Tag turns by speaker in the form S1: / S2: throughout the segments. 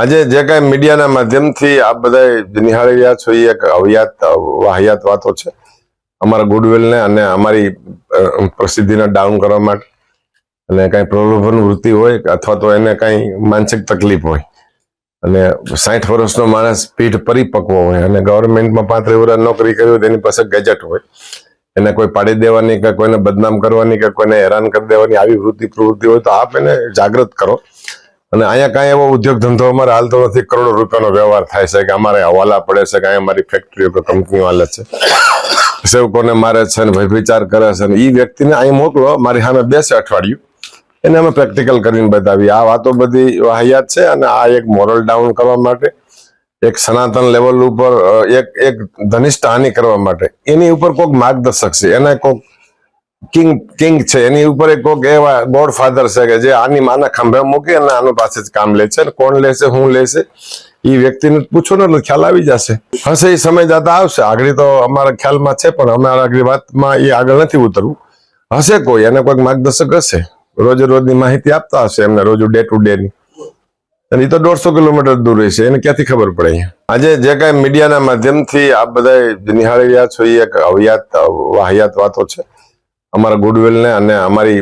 S1: આજે જે કાંઈ મીડિયાના માધ્યમથી આપ બધા નિહાળી રહ્યા છો એક અવયાત વાહિયાત વાતો છે. અમારા ગુડવિલને અને અમારી પ્રસિદ્ધિને ડાઉન કરવા માટે. અને કાંઈ પ્રલોભન વૃત્તિ હોય અથવા તો એને કાંઈ માનસિક તકલીફ હોય. અને સાઠ વર્ષનો માણસ પીઠ પરિપક્વ હોય અને ગવર્મેન્ટમાં પાંત્રીસ વર્ષ નોકરી કરી હોય તેની પાસે ગેજેટ હોય. એને કોઈ પાડી દેવાની કે કોઈને બદનામ કરવાની કે કોઈને હેરાન કરી દેવાની આવી વૃત્તિ પ્રવૃત્તિ હોય તો આપ એને જાગૃત કરો. અને અહીંયા કાંઈ એવો ઉદ્યોગ ધંધો અમારે હાલતો નથી, કરોડો રૂપિયાનો વ્યવહાર થાય છે કે અમારે હવાલા પડે છે કે અહીંયા અમારી ફેક્ટરીઓ કે કંપનીઓ હાલે છે. સેવકોને મારે છે ને ભાઈ વિચાર કરે છે ને એ વ્યક્તિને અહીં મોકલો, મારી સામે બેસે અઠવાડિયું. એને અમે પ્રેક્ટિકલ કરીને બતાવી આ વાતો બધી વાહિયાત છે અને આ એક મોરલ ડાઉન કરવા માટે, એક સનાતન લેવલ ઉપર એક એક ધનિષ્ઠ હાનિ કરવા માટે. એની ઉપર કોઈક માર્ગદર્શક છે. એને કોઈક કિંગ કિંગ છે. એની ઉપર એક કોઈક એવા ગોડ ફાધર છે કે જે આની માના ખંભે મૂકી અને આનું પાસે જ કામ લે છે કોણ લેશે હું લેશે એ વ્યક્તિને પૂછો ને ખ્યાલ આવી જશે. હશે એ સમય જતા આવશે. આગળ તો અમારા ખ્યાલમાં છે, પણ અમારા આગળ વાતમાં એ આગળ નથી ઉતરવું. હશે કોઈ, એને કોઈક માર્ગદર્શક હશે. રોજે રોજની માહિતી આપતા હશે એમને, રોજ ડે ટુ ડે ની. અને એ તો દોઢસો કિલોમીટર દૂર રહેશે. એને ક્યાંથી ખબર પડે આજે જે કાંઈ મીડિયાના માધ્યમથી આપ બધા નિહાળી રહ્યા છો એ એક અવયાત વાહિયાત વાતો છે. અમારા ગુડવિલને અને અમારી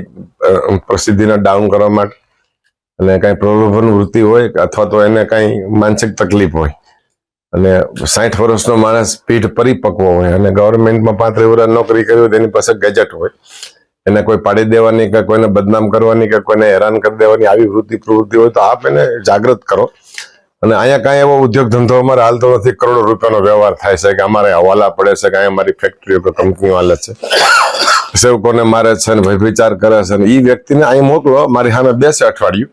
S1: પ્રસિદ્ધિને ડાઉન કરવા માટે. અને કાંઈ પ્રલોભન વૃત્તિ હોય અથવા તો એને કાંઈ માનસિક તકલીફ હોય. અને સાઠ વર્ષનો માણસ પીઠ પરિપક્વ હોય અને ગવર્મેન્ટમાં પાંત્રીસ વર્ષ નોકરી કરી હોય તેની પાસે ગેજેટ હોય. એને કોઈ પાડી દેવાની કે કોઈને બદનામ કરવાની કે કોઈને હેરાન કરી દેવાની આવી વૃત્તિ પ્રવૃત્તિ હોય તો આપ એને જાગૃત કરો. અને અહીંયા કાંઈ એવો ઉદ્યોગ ધંધો અમારે હાલતો નથી, કરોડો રૂપિયાનો વ્યવહાર થાય છે કે અમારે હવાલા પડે છે કે અહીંયા અમારી ફેક્ટરીઓ કે કંપનીઓ હાલે છે. સેવકોને મારે છે ને ભાઈ વિચાર કરે છે ને એ વ્યક્તિને અહીં મોકલો, મારી સામે બેસે અઠવાડિયું.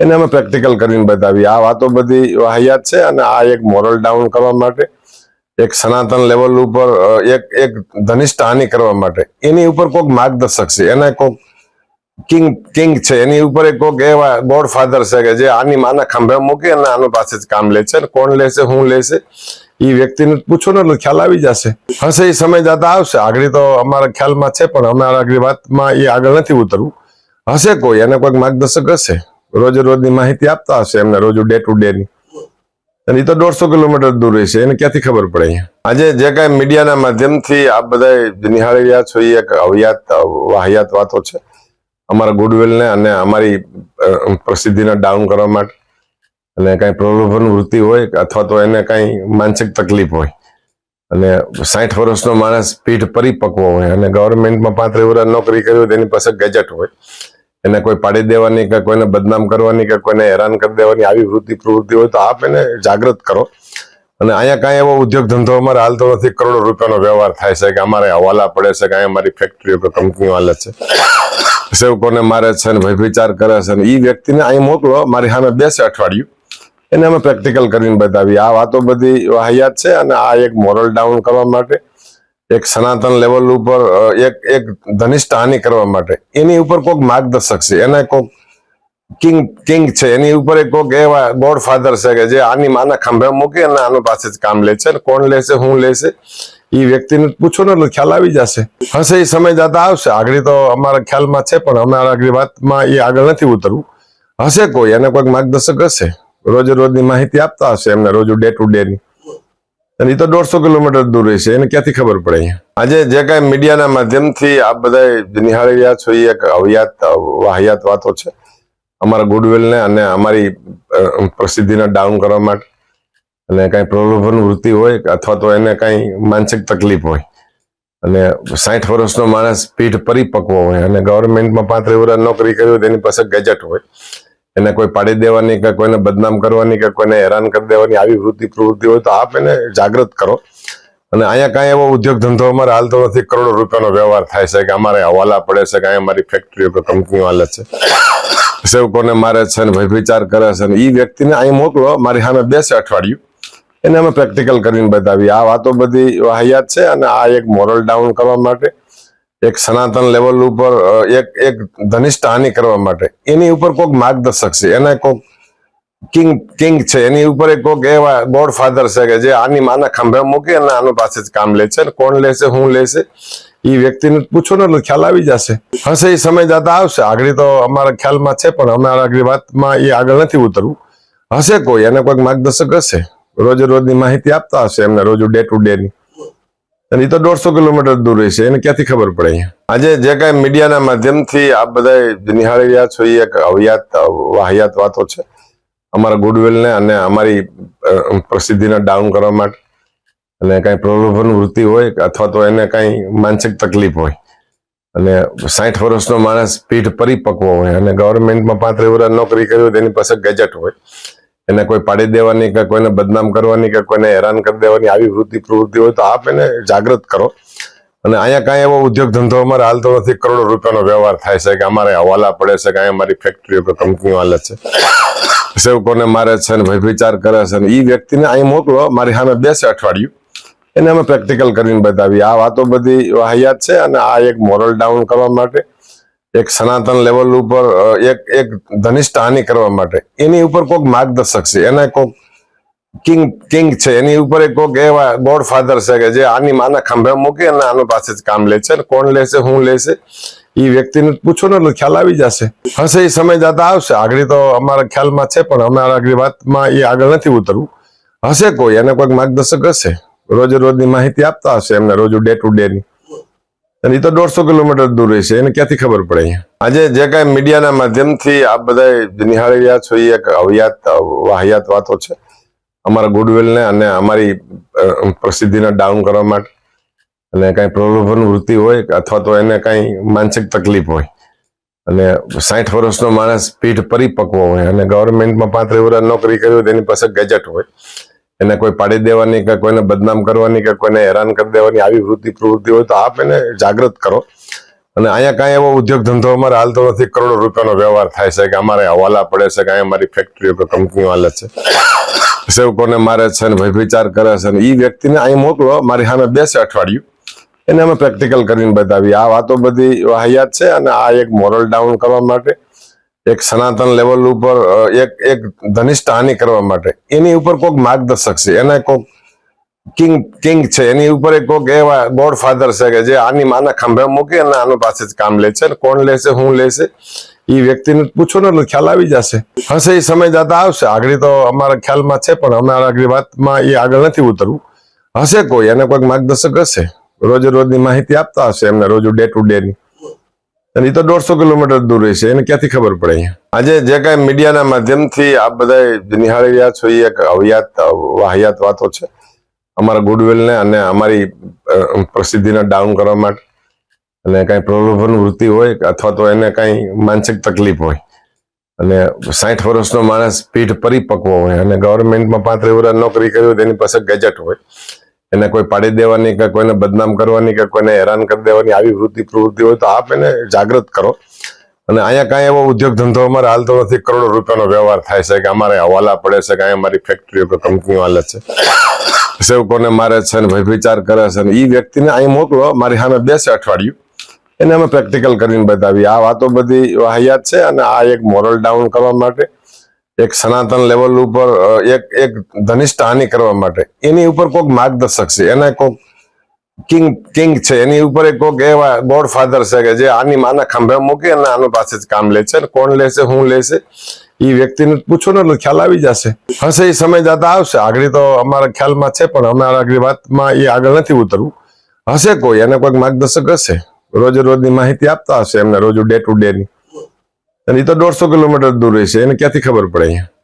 S1: એને અમે પ્રેક્ટિકલ કરીને બતાવી આ વાતો બધી વાહિયાત છે અને આ એક મોરલ ડાઉન કરવા માટે, એક સનાતન લેવલ ઉપર એક એક ધનિષ્ઠ હાનિ કરવા માટે. એની ઉપર કોઈક માર્ગદર્શક છે. એને કોઈક કિંગ કિંગ છે. એની ઉપર એક કોઈક એવા ગોડ ફાધર છે કે જે આની માના ખંભે મૂકી અને આનું પાસે જ કામ લે છે અને કોણ લેશે હું લેશે એ વ્યક્તિને પૂછો ને એટલે ખ્યાલ આવી જશે. હશે એ સમય જતા આવશે. આગળ તો અમારા ખ્યાલમાં છે, પણ અમારા આગળ વાતમાં એ આગળ નથી ઉતરવું. હશે કોઈ, એને કોઈક માર્ગદર્શક હશે. રોજે રોજની માહિતી આપતા હશે એમને, રોજ ડે ટુ ડે ની. અને એ તો દોઢસો કિલોમીટર દૂર રહેશે એને ક્યાંથી ખબર પડે આજે જે કાંઈ મીડિયાના માધ્યમથી આપ બધા નિહાળી રહ્યા છો એ એક અવયાત વાહિયાત વાતો છે. અમારા ગુડવિલને અને અમારી પ્રસિદ્ધિને ડાઉન કરવા માટે. અને કાંઈ પ્રલોભન વૃત્તિ હોય અથવા તો એને કાંઈ માનસિક તકલીફ હોય. અને સાઠ વર્ષનો માણસ પીઠ પરિપક્વ હોય અને ગવર્મેન્ટમાં પાંત્રીસ વર્ષ નોકરી કરી હોય તેની પાસે ગેજેટ હોય. એને કોઈ પાડી દેવાની કે કોઈને બદનામ કરવાની કે કોઈને હેરાન કરી દેવાની આવી વૃત્તિ પ્રવૃત્તિ હોય તો આપ એને જાગૃત કરો. અને અહીંયા કાંઈ એવો ઉદ્યોગ ધંધો અમારે હાલતો નથી, કરોડો રૂપિયાનો વ્યવહાર થાય છે કે અમારે હવાલા પડે છે કે અહીંયા અમારી ફેક્ટરીઓ કે કંપનીઓ હાલે છે. સેવકોને મારે છે ને ભય વિચાર કરે છે ને એ વ્યક્તિને અહીં મોકલો, મારી સામે બેસે અઠવાડિયું. એને અમે પ્રેક્ટિકલ કરીને બતાવી આ વાતો બધી વાહિયાત છે અને આ એક મોરલ ડાઉન કરવા માટે, એક સનાતન લેવલ ઉપર એક એક ધનિષ્ઠ હાનિ કરવા માટે. એની ઉપર કોઈક માર્ગદર્શક છે. એને કોઈક કિંગ કિંગ છે. એની ઉપર એક કોઈક એવા ગોડ ફાધર છે કે જે આની માના ખંભે મૂકી અને આનું પાસે જ કામ લે છે અને કોણ લેશે હું લેશે એ વ્યક્તિને પૂછો ને ખ્યાલ આવી જશે. હશે એ સમય જતા આવશે. આગળ તો અમારા ખ્યાલમાં છે, પણ અમારા આગળ વાતમાં એ આગળ નથી ઉતરવું. હશે કોઈ, એને કોઈક માર્ગદર્શક હશે. રોજે રોજની માહિતી આપતા હશે એમને, રોજ ડે ટુ ડે ની અને એ તો દોઢસો કિલોમીટર દૂર રહેશે એને ક્યાંથી ખબર પડે આજે જે કાંઈ મીડિયાના માધ્યમથી આપ બધા નિહાળી રહ્યા છો એ એક અવયાત વાહિયાત વાતો છે. અમારા ગુડવિલને અને અમારી પ્રસિદ્ધિને ડાઉન કરવા માટે. અને કાંઈ પ્રલોભન વૃત્તિ હોય અથવા તો એને કાંઈ માનસિક તકલીફ હોય. અને સાઠ વર્ષનો માણસ પીઠ પરિપક્વ હોય અને ગવર્મેન્ટમાં પાંત્રીસ વર્ષ નોકરી કરી હોય, તેની પાસે ગેજેટ હોય. એને કોઈ પાડી દેવાની કે કોઈને બદનામ કરવાની કે કોઈને હેરાન કરી દેવાની આવી વૃત્તિ પ્રવૃત્તિ હોય તો આપ એને જાગૃત કરો. અને અહીંયા કાંઈ એવો ઉદ્યોગ ધંધો અમારે હાલતો નથી, કરોડો રૂપિયાનો વ્યવહાર થાય છે કે અમારે હવાલા પડે છે કે અહીંયા અમારી ફેક્ટરીઓ કે કંપનીઓ હાલે છે. સેવકોને મારે છે ને ભય વિચાર કરે છે ને એ વ્યક્તિને અહીં મોકલો, મારી સામે બેસે અઠવાડિયું. એને અમે પ્રેક્ટિકલ કરીને બતાવી આ વાતો બધી વાહિયાત છે અને આ એક મોરલ ડાઉન કરવા માટે એક સનાતન લેવલ ઉપર એક એક ધનિષ્ઠ હાનિ કરવા માટે. એની ઉપર કોઈક માર્ગદર્શક છે. એને કોઈક કિંગ કિંગ છે. એની ઉપર એક કોઈક એવા ગોડ ફાધર છે કે જે આની માના ખંભે મૂકી અને આનું પાસે જ કામ લે છે. કોણ લેશે હું લેશે એ વ્યક્તિને પૂછો ને એટલે ખ્યાલ આવી જશે. હશે એ સમય જતા આવશે. આગળ તો અમારા ખ્યાલમાં છે, પણ અમારા આગળ વાતમાં એ આગળ નથી ઉતરવું. હશે કોઈ, એને કોઈક માર્ગદર્શક હશે. રોજે રોજની માહિતી આપતા હશે એમને, રોજ ડે ટુ ડે ની. અને એ તો દોઢસો કિલોમીટર દૂર રહેશે એને ક્યાંથી ખબર પડે આજે જે કાંઈ મીડિયાના માધ્યમથી આપ બધા નિહાળી રહ્યા છો એ એક અવયાત વાહિયાત વાતો છે. અમારા ગુડવિલને અને અમારી પ્રસિદ્ધિને ડાઉન કરવા માટે. અને કાંઈ પ્રલોભન વૃત્તિ હોય અથવા તો એને કાંઈ માનસિક તકલીફ હોય. અને સાઠ વર્ષનો માણસ પીઠ પરિપક્વ હોય અને ગવર્મેન્ટમાં પાંત્રીસ વર્ષ નોકરી કરી હોય, તેની પાસે ગેજેટ હોય. એને કોઈ પાડી દેવાની કે કોઈને બદનામ કરવાની કે કોઈને હેરાન કરી દેવાની આવી વૃત્તિ પ્રવૃત્તિ હોય તો આપ એને જાગૃત કરો. અને અહીંયા કાંઈ એવો ઉદ્યોગ ધંધો અમારે હાલતો નથી, કરોડો રૂપિયાનો વ્યવહાર થાય છે કે અમારે હવાલા પડે છે કે અહીંયા અમારી ફેક્ટરીઓ કે કંપનીઓ હાલે છે. સેવકોને મારે છે ને ભય વિચાર કરે છે ને એ વ્યક્તિને અહીં મોકલો, મારી સામે બેસે અઠવાડિયું. એને અમે પ્રેક્ટિકલ કરીને બતાવી આ વાતો બધી વાહિયાત છે અને આ એક મોરલ ડાઉન કરવા માટે એક સનાતન લેવલ ઉપર એક એક ધનિષ્ઠ હાનિ કરવા માટે. એની ઉપર કોઈક માર્ગદર્શક છે. એને કોઈક કિંગ કિંગ છે. એની ઉપર એક કોઈક એવા ગોડ ફાધર છે કે જે આની માના ખંભે મૂકી અને આનું પાસે જ કામ લે છે કોણ લેશે હું લેશે એ વ્યક્તિને પૂછો ને એટલે ખ્યાલ આવી જશે. હશે એ સમય જતા આવશે. આગળ તો અમારા ખ્યાલમાં છે, પણ અમારા આગળ વાતમાં એ આગળ નથી ઉતરવું. હશે કોઈ, એને કોઈક માર્ગદર્શક હશે. રોજે રોજની માહિતી આપતા હશે એમને, રોજ ડે ટુ ડે ની. અને એ તો દોઢસો કિલોમીટર દૂર રહેશે એને ક્યાંથી ખબર પડે આજે જે કાંઈ મીડિયાના માધ્યમથી આપ બધા નિહાળી રહ્યા છો એક અવયાત વાહિયાત વાતો છે. અમારા ગુડવિલને અને અમારી પ્રસિદ્ધિને ડાઉન કરવા માટે. અને કાંઈ પ્રલોભન વૃત્તિ હોય અથવા તો એને કાંઈ માનસિક તકલીફ હોય. અને સાઠ વર્ષનો માણસ પીઠ પરિપક્વ હોય અને ગવર્મેન્ટમાં પાંત્રીસ વર્ષ નોકરી કરી હોય, તેની પાસે ગેજેટ હોય. એને કોઈ પાડી દેવાની કે કોઈને બદનામ કરવાની કે કોઈને હેરાન કરી દેવાની આવી વૃત્તિ પ્રવૃત્તિ હોય તો આપ એને જાગૃત કરો. અને અહીંયા કાંઈ એવો ઉદ્યોગ ધંધો અમારે હાલતો નથી, કરોડો રૂપિયાનો વ્યવહાર થાય છે કે અમારે હવાલા પડે છે કે અહીંયા અમારી ફેક્ટરીઓ કે કંપનીઓ હાલે છે. સેવકોને મારે છે ને ભાઈ વિચાર કરે છે ને એ વ્યક્તિને અહીં મોકલો, મારી સામે બેસે અઠવાડિયું. એને અમે પ્રેક્ટિકલ કરીને બતાવી આ વાતો બધી વાહિયાત છે અને આ એક મોરલ ડાઉન કરવા માટે એક સનાતન લેવલ ઉપર એક એક ધનિષ્ઠ હાનિ કરવા માટે. એની ઉપર કોઈક માર્ગદર્શક છે. એને કોઈક કિંગ કિંગ છે. એની ઉપર કોઈક એવા ગોડ ફાધર છે કે જે આની માના ખંભે મૂકી અને આનું પાસે જ કામ લે છે કોણ લેશે શું લેશે એ વ્યક્તિને પૂછો ને ખ્યાલ આવી જશે. હશે એ સમય જતા આવશે. આગળ તો અમારા ખ્યાલમાં છે, પણ અમારા આગળ વાતમાં એ આગળ નથી ઉતરવું. હશે કોઈ, એને કોઈક માર્ગદર્શક હશે. રોજે રોજની માહિતી આપતા હશે એમને, રોજ ડે ટુ ડે ની. અને એ તો દોઢસો કિલોમીટર દૂર રહેશે. એને ક્યાંથી ખબર પડે આજે જે કાંઈ મીડિયાના માધ્યમથી આપ બધા નિહાળી રહ્યા છો એ એક અવયાત વાહિયાત વાતો છે. અમારા ગુડવિલને અને અમારી પ્રસિદ્ધિને ડાઉન કરવા માટે. અને કાંઈ પ્રલોભન વૃત્તિ હોય અથવા તો એને કાંઈ માનસિક તકલીફ હોય. અને સાઠ વર્ષનો માણસ પીઠ પરિપક્વ હોય અને ગવર્મેન્ટમાં પાંત્રીસ વર્ષ નોકરી કરી હોય, તેની પાસે ગેજેટ હોય. એને કોઈ પાડી દેવાની કે કોઈને બદનામ કરવાની કે કોઈને હેરાન કરી દેવાની આવી વૃત્તિ પ્રવૃત્તિ હોય તો આપ એને જાગૃત કરો. અને અહીંયા કાંઈ એવો ઉદ્યોગ ધંધો અમારે હાલતો નથી, કરોડો રૂપિયાનો વ્યવહાર થાય છે કે અમારે હવાલા પડે છે કાંઈ અમારી ફેક્ટરીઓ કે કંપનીઓ હાલે છે. સેવકોને મારે છે ને ભાઈ વિચાર કરે છે ને એ વ્યક્તિને અહીં મોકલો, મારી સામે બેસે અઠવાડિયું. એને અમે પ્રેક્ટિકલ કરીને બતાવી આ વાતો બધી વાહિયાત છે અને આ એક મોરલ ડાઉન કરવા માટે એક સનાતન લેવલ ઉપર એક એક ધનિષ્ઠ હાનિ કરવા માટે. એની ઉપર કોઈક માર્ગદર્શક છે. એને કોઈક કિંગ કિંગ છે. એની ઉપર એક કોઈક એવા ગોડ ફાધર છે કે જે આની માના ખંભે મૂકી અને આનો પાસે જ કામ લે છે. કોણ લેશે હું લેશે એ વ્યક્તિને પૂછો ને ખ્યાલ આવી જશે. હશે એ સમય જતા આવશે. આગળ તો અમારા ખ્યાલમાં છે, પણ અમારા આગળ વાતમાં એ આગળ નથી ઉતરવું. હશે કોઈ, એને કોઈક માર્ગદર્શક હશે? રોજે રોજની માહિતી આપતા હશે એમને, રોજ ડે ટુ ડે ની. અને એ તો દોઢસો કિલોમીટર દૂર રહેશે એને ક્યાંથી ખબર પડે?